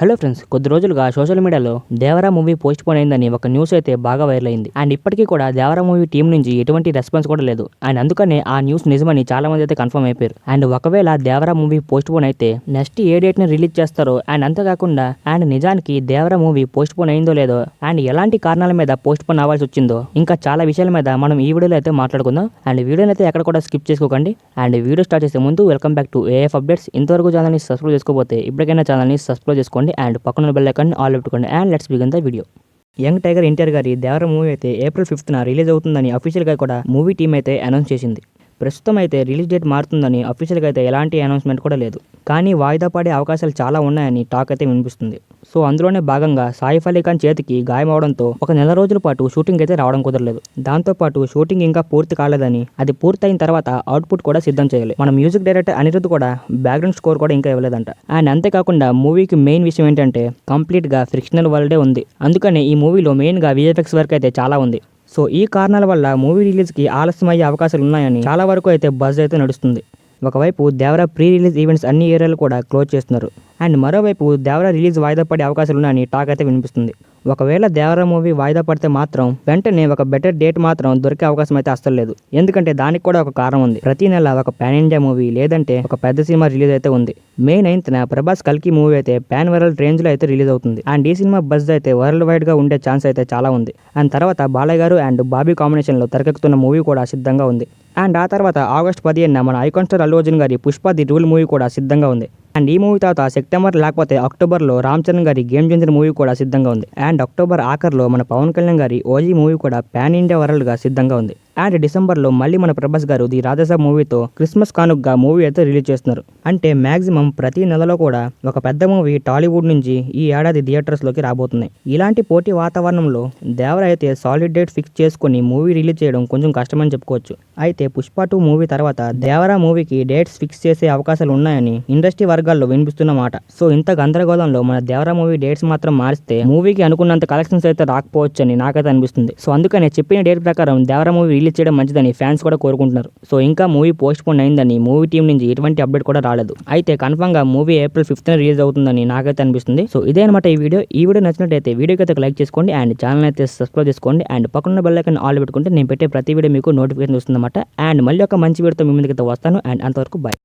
Hello friends కొద్ది రోజులుగా social మీడియాలో దేవరా మూవీ పోస్ట్ పోన్ అయిందని ఒక న్యూస్ అయితే బాగా వైరల్ అయింది. అండ్ ఇప్పటికీ కూడా దేవరా మూవీ టీం నుంచి ఎటువంటి రెస్పాన్స్ కూడా లేదు. అండ్ అందుకనే ఆ న్యూస్ నిజమని చాలా మంది అయితే కన్ఫర్మ్ అయిపోయారు. అండ్ ఒకవేళ దేవరా మూవీ పోస్ట్ పోన్ అయితే నెక్స్ట్ ఏ డేట్ని రిలీజ్ చేస్తారో అండ్ అంతేకాకుండా అండ్ నిజానికి దేవరా మూవీ పోస్ట్ పోన్ అయిందో లేదో అండ్ ఎలాంటి కారణాల మీద పోస్ట్ పోన్ అవ్వాల్సి వచ్చిందో ఇంకా చాలా విషయాల మీద మనం ఈ వీడియోలో అయితే మాట్లాడుకుందాం. అండ్ వీడియోని అయితే ఎక్కడ కూడా స్కిప్ చేసుకోకండి. అండ్ వీడియో స్టార్ట్ చేసే ముందు welcome back to AF updates ఇంతవరకు ఛానల్ని సబ్స్క్రైబ్ చేసుకోకపోతే ఇప్పటికైనా ఛానల్ని సబ్స్క్రైబ్ చేసుకోండి. అండ్ పక్కన బెల్ ఐకాన్ ఆల్ పెట్టుకోండి and let's begin the video young tiger NTR గారి దేవర మూవీ అయితే ఏప్రిల్ ఫిఫ్త్న రిలీజ్ అవుతుందని అఫీషియల్గా కూడా మూవీ టీం అయితే అనౌన్స్ చేసింది. ప్రస్తుతం అయితే రిలీజ్ డేట్ మారుతుందని అఫీషియల్గా అయితే ఎలాంటి అనౌన్స్మెంట్ కూడా లేదు. కానీ వాయిదా పడే అవకాశాలు చాలా ఉన్నాయని టాక్ అయితే వినిపిస్తుంది. సో అందులోనే భాగంగా సాయిఫ్ అలీ ఖాన్ చేతికి గాయమవడంతో ఒక నెల రోజుల పాటు షూటింగ్ అయితే రావడం కుదరలేదు. దాంతోపాటు షూటింగ్ ఇంకా పూర్తి కాలేదని అది పూర్తయిన తర్వాత అవుట్పుట్ కూడా సిద్ధం చేయాలి. మన మ్యూజిక్ డైరెక్టర్ అనిరుద్ధ్ కూడా బ్యాక్గ్రౌండ్ స్కోర్ కూడా ఇంకా ఇవ్వలేదంట. అండ్ అంతేకాకుండా మూవీకి మెయిన్ విషయం ఏంటంటే కంప్లీట్గా ఫ్రిక్షనల్ వరల్డే ఉంది. అందుకనే ఈ మూవీలో మెయిన్గా విఎఫ్ఎక్స్ వర్క్ అయితే చాలా ఉంది. సో ఈ కారణాల వల్ల మూవీ రిలీజ్కి ఆలస్యం అయ్యే అవకాశాలు ఉన్నాయని చాలా వరకు అయితే బజ్ అయితే నడుస్తుంది. ఒకవైపు దేవరా ప్రీ రిలీజ్ ఈవెంట్స్ అన్ని ఏరియాలు కూడా క్లోజ్ చేస్తున్నారు. అండ్ మరోవైపు దేవరా రిలీజ్ వాయిదా పడే అవకాశాలు ఉన్నాయని టాక్ అయితే వినిపిస్తుంది. ఒకవేళ దేవరా మూవీ వాయిదా పడితే మాత్రం వెంటనే ఒక బెటర్ డేట్ మాత్రం దొరికే అవకాశం అయితే అస్సలు లేదు. ఎందుకంటే దానికి కూడా ఒక కారణం ఉంది. ప్రతి నెల ఒక పాన్ ఇండియా మూవీ లేదంటే ఒక పెద్ద సినిమా రిలీజ్ అయితే ఉంది. మే నైన్త్న ప్రభాస్ కల్కి మూవీ అయితే పాన్ వరల్డ్ రేంజ్లో అయితే రిలీజ్ అవుతుంది. అండ్ ఈ సినిమా బజ్ అయితే వరల్డ్ వైడ్గా ఉండే ఛాన్స్ అయితే చాలా ఉంది. అండ్ తర్వాత బాలయ్య గారు అండ్ బాబీ కాంబినేషన్లో తెరకెక్కుతున్న మూవీ కూడా సిద్ధంగా ఉంది. అండ్ ఆ తర్వాత ఆగస్ట్ పదిహేనున మన ఐకాన్ స్టార్ అల్లు అర్జున్ గారి పుష్ప ది రూల్ మూవీ కూడా సిద్ధంగా ఉంది. అండ్ ఈ మూవీ తర్వాత సెప్టెంబర్ లేకపోతే అక్టోబర్లో రామ్ చరణ్ గారి గేమ్ చేంజర్ మూవీ కూడా సిద్ధంగా ఉంది. అండ్ అక్టోబర్ ఆఖర్లో మన పవన్ కళ్యాణ్ గారి ఓజీ మూవీ కూడా పాన్ ఇండియా వరల్డ్గా సిద్ధంగా ఉంది. అండ్ డిసెంబర్లో మళ్ళీ మన ప్రభాస్ గారు ది రాజాసాబ్ మూవీతో క్రిస్మస్ కానుగ్గా మూవీ అయితే రిలీజ్ చేస్తున్నారు. అంటే మ్యాక్సిమం ప్రతి నెలలో కూడా ఒక పెద్ద మూవీ టాలీవుడ్ నుంచి ఈ ఏడాది థియేటర్స్లోకి రాబోతున్నాయి ఇలాంటి పోటీ వాతావరణంలో దేవర అయితే సాలిడ్ డేట్ ఫిక్స్ చేసుకుని మూవీ రిలీజ్ చేయడం కొంచెం కష్టమని చెప్పుకోవచ్చు. అయితే పుష్ప టూ మూవీ తర్వాత దేవరా మూవీకి డేట్స్ ఫిక్స్ చేసే అవకాశాలు ఉన్నాయని ఇండస్ట్రీ వర్గాల్లో వినిపిస్తున్న మాట. సో ఇంత గందరగోళంలో మన దేవరా మూవీ డేట్స్ మాత్రం మారిస్తే మూవీకి అనుకున్నంత కలెక్షన్స్ అయితే రాకపోవచ్చు అని నాకైతే అనిపిస్తుంది. సో అందుకనే చెప్పిన డేట్ ప్రకారం దేవరా మూవీ రిలీజ్ చేయడం మంచిదని ఫ్యాన్స్ కూడా కోరుకుంటున్నారు. సో ఇంకా మూవీ పోస్ట్ పోన్ అయిందని మూవీ టీం నుంచి ఎటువంటి అప్డేట్ కూడా రాలేదు. అయితే కన్ఫర్మ్గా మూవీ ఏప్రిల్ ఫిఫ్త్ రిలీజ్ అవుతుందని నాకైతే అనిపిస్తుంది. సో ఇదే అనమాట ఈ వీడియో. ఈ వీడియో నచ్చినట్టయితే వీడియోకి అయితే లైక్ చేసుకోండి అండ్ ఛానల్ అయితే సబ్స్క్రైబ్ చేసుకోండి అండ్ పక్కన బెల్ ఐకన్ ఆల్ పెట్టుకుంటే నేను పెట్టే ప్రతి వీడియో మీకు నోటిఫికేషన్ వస్తుందన్నమాట. అండ్ మళ్ళీ ఒక మంచి వీడియోతో మీ ముందుకైతే వస్తాను. అండ్ అంతవరకు బాయ్